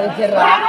వచ్చి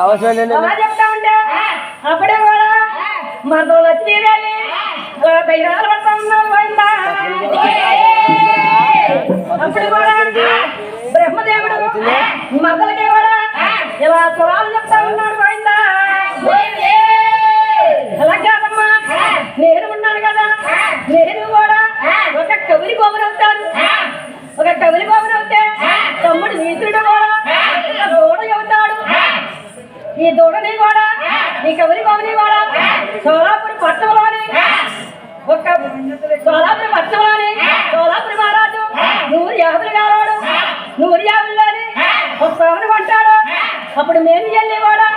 అవసరం లేదు. చెప్తా ఉంటే? అప్పుడే కూడా మనతో లక్ష్మీదేవి అలా ధైర్యాలు పడతా ఉన్నారు పోయిందా? అప్పుడు కూడా బ్రహ్మదేవుడు మద్దలకి కూడా ఇలా స్వరాలు చెప్తా ఉన్నాడు పోయిందా? అలా కాదమ్మా నేను ఉన్నాను కదా. నేను కూడా ఒక కవిరి కోమని అవుతాను. ఒక కవిరి కోమని అవుతే తమ్ముడు మిత్రుడు కూడా. ఈ దూడని కూడా ఈ కవిరి బాబుని కూడా సోలాపురి పట్టణంలోని? ఒక సోలాపురి పట్టణంలోని? సోలాపురి మహారాజు? నూరు యాభై గారోడు నూరు యాభైలోని ఒక సోమని కొంటాడు? అప్పుడు మేము వెళ్ళి కూడా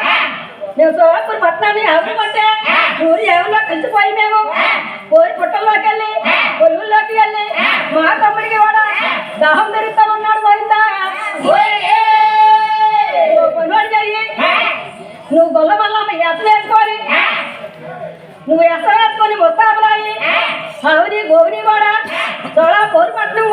మేము సోలాపురి పట్టణాన్ని ఎవరు కొంటే నూరు యాభైలో కలిసిపోయి మేము కోరి పుట్టల్లోకి వెళ్ళి పొరుగుల్లోకి వెళ్ళి మా తమ్ముడికి కూడా దాహం పెరుగుతాం ಗೌರಿ ಮಾಡ ಸೊಳ ಬೋರ್ ಮಾಡ್ಲು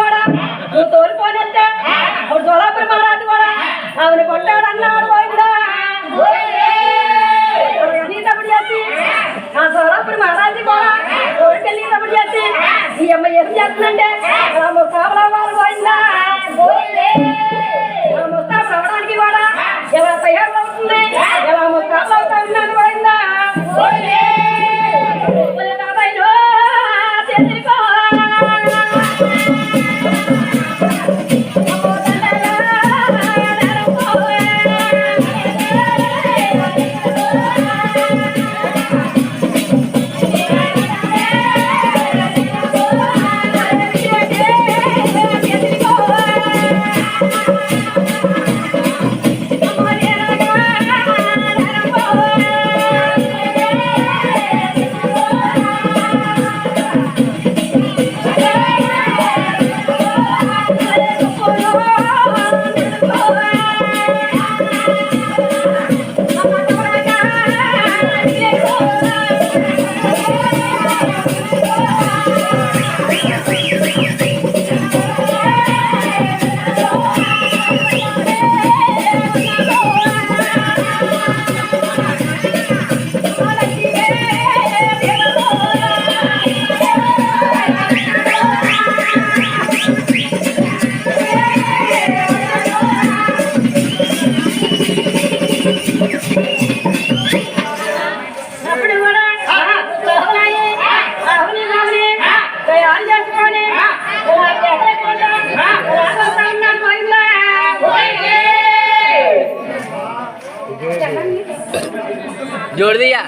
జోడిదియ్యా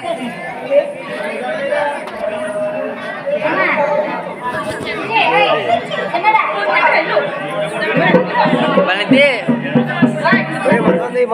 పనితే